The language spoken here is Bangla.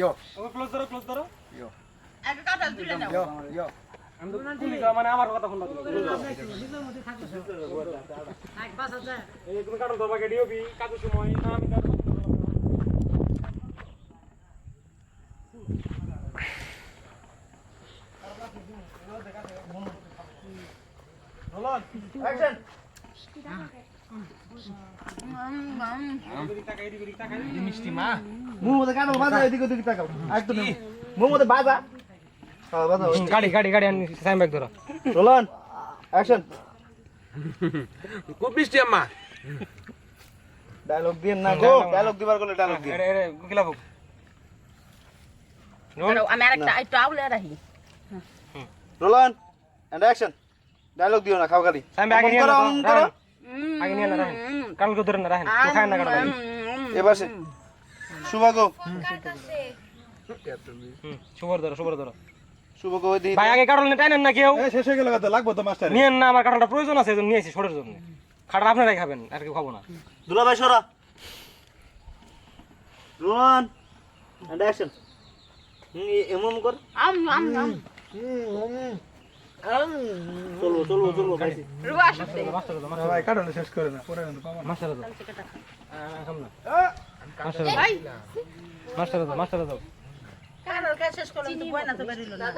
Yo, ওকে ক্লোজ ধরো ক্লোজ ধরো। Yo, একটা কাঁঠাল তুলে নাও yo, yo. আমি তো খুলি মানে আমার কথা শুনবা তুমি এই তুমি কারণ ধরবা গেডিও বি কাজের সময় না আমি কাজ মিষ্টি মা মুখ গাড়ি গাড়ি গাড়ি সাইম ব্যাগ ধরো। রোলন অ্যাকশন খুব মিষ্টি আম্মা। ডায়লগ দিন না গো। ডায়লগ দিবার কোলে ডায়লগ দিন এরে এরে গিলা বুক আমি আরেকটা একটু আউলে রাখি। রোলন এন্ড অ্যাকশন ডায়লগ দিও না খাও খালি। সাইম আগে নিয়ে করো, না অমন করো। আগে নিয়ে না রাখেন। কাল কো ধরে না রাখেন। তো খায় না কাটা এবার সে শুভগো। সুবর ধরো সুবর ধরো। শুভগো দিকে ভাই আগে কাটল টাইনেন না কেউ? শেষ হয়ে গেল কথা লাগবো তো মাস্টার। নিয়েন না আমার কাটাটা প্রয়োজন আছে এজন্য নিয়েছি ছোটের জন্য। খাটা আপনারাই খাবেন আর কেউ খাব না। দুলা ভাই সরা। এন্ড অ্যাকশন এমন কর। আম আম আম। চলবো চলবো চলবো ভাই কাটানো শেষ করে না পরে মাস্টার দাও মাস্টার দাও মাস্টার দাও মাস্টার দাও শেষ করলাম তো বয়না তো বেরিল না।